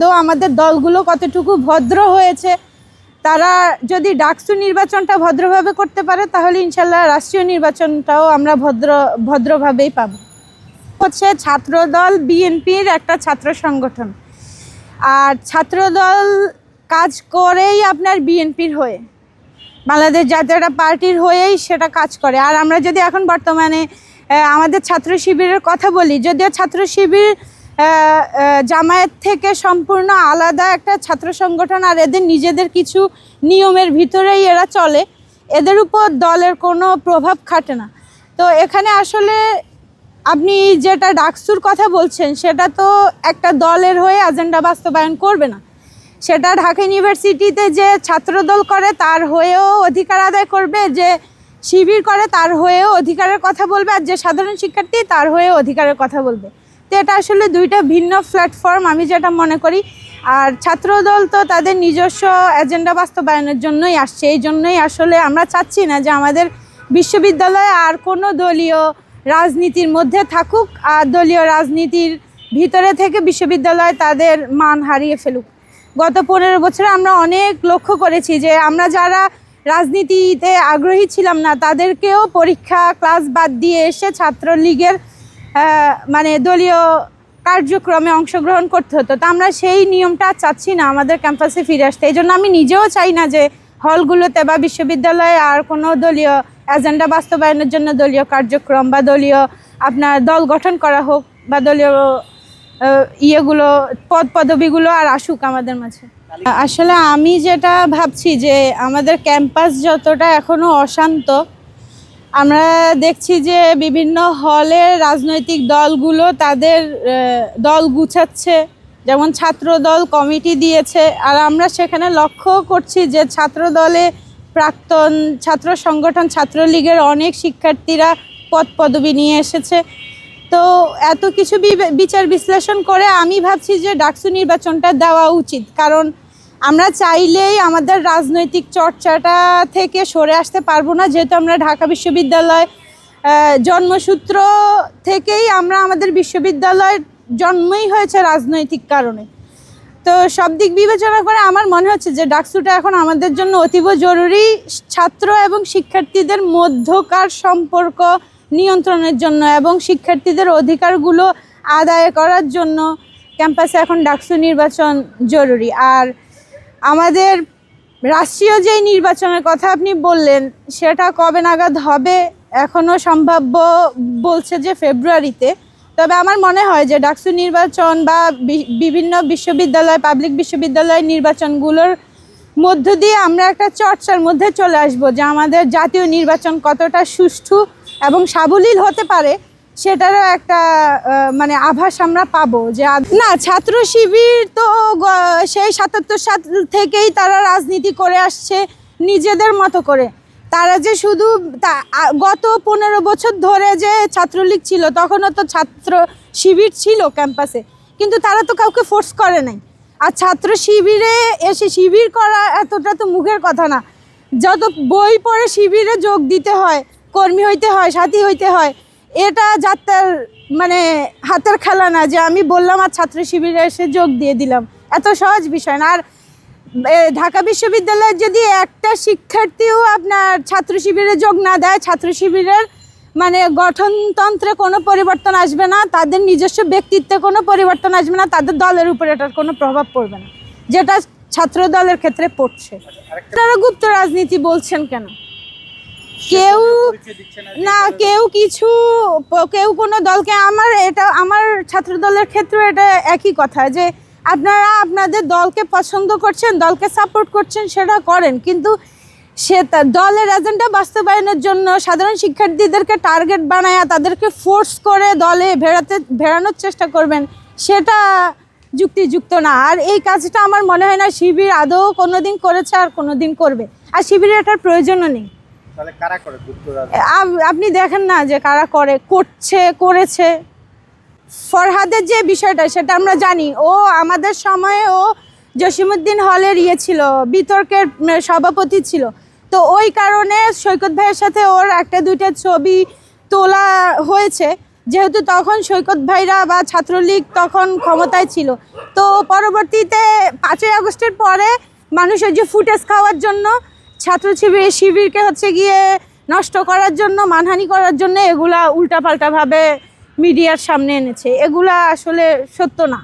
তো আমাদের দলগুলো কতটুকু ভদ্র হয়েছে, তারা যদি ডাকসু নির্বাচনটা ভদ্রভাবে করতে পারে, তাহলে ইনশাল্লাহ রাষ্ট্রীয় নির্বাচনটাও আমরা ভদ্র, ভদ্রভাবেই পাবো। হচ্ছে ছাত্রদল বিএনপির একটা ছাত্র সংগঠন। আর ছাত্রদল কাজ করেই আপনার বিএনপির হয়ে। বাংলাদেশ জাতীয়তা পার্টির হয়েই সেটা কাজ করে। আর আমরা যদি এখন বর্তমানে আমাদের ছাত্র শিবিরের কথা বলি, যদিও ছাত্র শিবির জামায়াত থেকে সম্পূর্ণ আলাদা একটা ছাত্র সংগঠন আর এদের নিজেদের কিছু নিয়মের ভিতরেই এরা চলে। এদের উপর দলের কোনো প্রভাব খাটে না। তো এখানে আসলে আপনি যেটা ডাকসুর কথা বলছেন, সেটা তো একটা দলের হয়ে এজেন্ডা বাস্তবায়ন করবে না। সেটা ঢাকা ইউনিভার্সিটিতে যে ছাত্রদল করে, তার হয়েও অধিকার আদায় করবে, যে শিবির করে, তার হয়েও অধিকারের কথা বলবে, আর যে সাধারণ শিক্ষার্থী, তার হয়েও অধিকারের কথা বলবে। তো এটা আসলে দুইটা ভিন্ন প্ল্যাটফর্ম আমি যেটা মনে করি। আর ছাত্রদল তো তাদের নিজস্ব এজেন্ডা বাস্তবায়নের জন্যই আসছে। এই জন্যই আসলে আমরা চাচ্ছি না যে আমাদের বিশ্ববিদ্যালয়ে আর কোনো দলীয় রাজনীতির মধ্যে থাকুক, আর দলীয় রাজনীতির ভিতরে থেকে বিশ্ববিদ্যালয় তাদের মান হারিয়ে ফেলুক। গত পনেরো বছরে আমরা অনেক লক্ষ্য করেছি যে আমরা যারা রাজনীতিতে আগ্রহী ছিলাম না, তাদেরকেও পরীক্ষা, ক্লাস বাদ দিয়ে এসে ছাত্রলীগের মানে দলীয় কার্যক্রমে অংশগ্রহণ করতে হতো। তা আমরা সেই নিয়মটা চাচ্ছি না আমাদের ক্যাম্পাসে ফিরে আসতে। এই জন্য আমি নিজেও চাই না যে হলগুলোতে বা বিশ্ববিদ্যালয়ে আর কোনো দলীয় এজেন্ডা বাস্তবায়নের জন্য দলীয় কার্যক্রম বা দলীয় আপনার দল গঠন করা হোক বা দলীয় ইয়েগুলো, পদ পদবিগুলো আর আসুক আমাদের মাঝে। আসলে আমি যেটা ভাবছি যে আমাদের ক্যাম্পাস যতটা এখনও অশান্ত আমরা দেখছি যে বিভিন্ন হলে রাজনৈতিক দলগুলো তাদের দল গুছাচ্ছে। যেমন ছাত্র দল কমিটি দিয়েছে। আর আমরা সেখানে লক্ষ্য করছি যে ছাত্র দলে প্রাক্তন ছাত্র সংগঠন ছাত্রলীগের অনেক শিক্ষার্থীরা পদ পদবি নিয়ে এসেছে। তো এত কিছু বিচার বিশ্লেষণ করে আমি ভাবছি যে ডাকসু নির্বাচনটা দেওয়া উচিত। কারণ আমরা চাইলেই আমাদের রাজনৈতিক চর্চাটা থেকে সরে আসতে পারব না, যেহেতু আমরা ঢাকা বিশ্ববিদ্যালয় জন্মসূত্র থেকেই আমরা আমাদের বিশ্ববিদ্যালয়ের জন্মই হয়েছে রাজনৈতিক কারণে। তো সব দিক বিবেচনা করে আমার মনে হচ্ছে যে ডাকসুটা এখন আমাদের জন্য অতীব জরুরি ছাত্র এবং শিক্ষার্থীদের মধ্যকার সম্পর্ক নিয়ন্ত্রণের জন্য এবং শিক্ষার্থীদের অধিকারগুলো আদায় করার জন্য ক্যাম্পাসে এখন ডাকসু নির্বাচন জরুরি। আর আমাদের রাষ্ট্রীয় যেই নির্বাচনের কথা আপনি বললেন, সেটা কবে নাগাদ হবে এখনও সম্ভাব্য বলছে যে ফেব্রুয়ারিতে। তবে আমার মনে হয় যে ডাকসু নির্বাচন বি- বিভিন্ন বিশ্ববিদ্যালয়, পাবলিক বিশ্ববিদ্যালয় নির্বাচনগুলোর মধ্য দিয়ে আমরা একটা চর্চার মধ্যে চলে আসব যে আমাদের জাতীয় নির্বাচন কতটা সুষ্ঠু এবং সাবলীল হতে পারে। সেটারও একটা মানে আভাস আমরা পাবো যে না, ছাত্র শিবির তো সেই সাতাত্তর সাল থেকেই তারা রাজনীতি করে আসছে নিজেদের মতো করে। তারা যে শুধু গত পনেরো বছর ধরে যে ছাত্রলীগ ছিল, তখনও তো ছাত্র শিবির ছিল ক্যাম্পাসে। কিন্তু তারা তো কাউকে ফোর্স করে নাই। আর ছাত্র শিবিরে এসে শিবির করা এতটা তো মুখের কথা না। যত বই পড়ে শিবিরে যোগ দিতে হয়, কর্মী হইতে হয়, সাথী হইতে হয় এটা যাত্রার মানে হাতের খেলা না, যে আমি বললাম আর ছাত্র শিবিরে এসে যোগ দিয়ে দিলাম। এত সহজ বিষয় না। আর ঢাকা বিশ্ববিদ্যালয়ের যদি একটা শিক্ষার্থীও আপনার ছাত্র শিবিরে যোগ না দেয়, ছাত্র শিবিরের মানে গঠনতন্ত্রে কোনো পরিবর্তন আসবে না, তাদের নিজস্ব ব্যক্তিত্বে কোনো পরিবর্তন আসবে না, তাদের দলের উপরে এটার কোনো প্রভাব পড়বে না। যেটা ছাত্র দলের ক্ষেত্রে পড়ছে। তারা গুপ্ত রাজনীতি বলছেন কেন? কেউ না কেউ কিছু কেউ কোনো দলকে আমার এটা আমার ছাত্র দলের ক্ষেত্রে এটা একই কথা যে আপনারা আপনাদের দলকে পছন্দ করছেন দলকে সাপোর্ট করছেন সেটা করেন। কিন্তু সে দলের এজেন্ডা বাস্তবায়নের জন্য সাধারণ শিক্ষার্থীদেরকে টার্গেট বানায় তাদেরকে ফোর্স করে দলে ভেড়াতে ভেড়ানোর চেষ্টা করবেন সেটা যুক্তিযুক্ত না। আর এই কাজটা আমার মনে হয় না শিবির আদৌ কোনোদিন করেছে আর কোনোদিন করবে। আর শিবিরের এটার প্রয়োজনও নেই। আপনি দেখেন না যে কারা করে, করছে, করেছে। ফরহাদের যে বিষয়টা, সেটা আমরা জানি। ও আমাদের সময়ে ও জসিমুদ্দিন হলের ইয়ে ছিল, বিতর্কের সভাপতি ছিল। তো ওই কারণে সৈকত ভাইয়ের সাথে ওর একটা দুইটা ছবি তোলা হয়েছে। যেহেতু তখন সৈকত ভাইরা বা ছাত্রলীগ তখন ক্ষমতায় ছিল। তো পরবর্তীতে পাঁচই আগস্টের পরে মানুষের যে ফুটেজ খাওয়ার জন্য ছাত্র শিবির শিবিরকে হচ্ছে গিয়ে নষ্ট করার জন্য, মানহানি করার জন্য এগুলা উল্টাপাল্টাভাবে মিডিয়ার সামনে এনেছে। এগুলা আসলে সত্য না।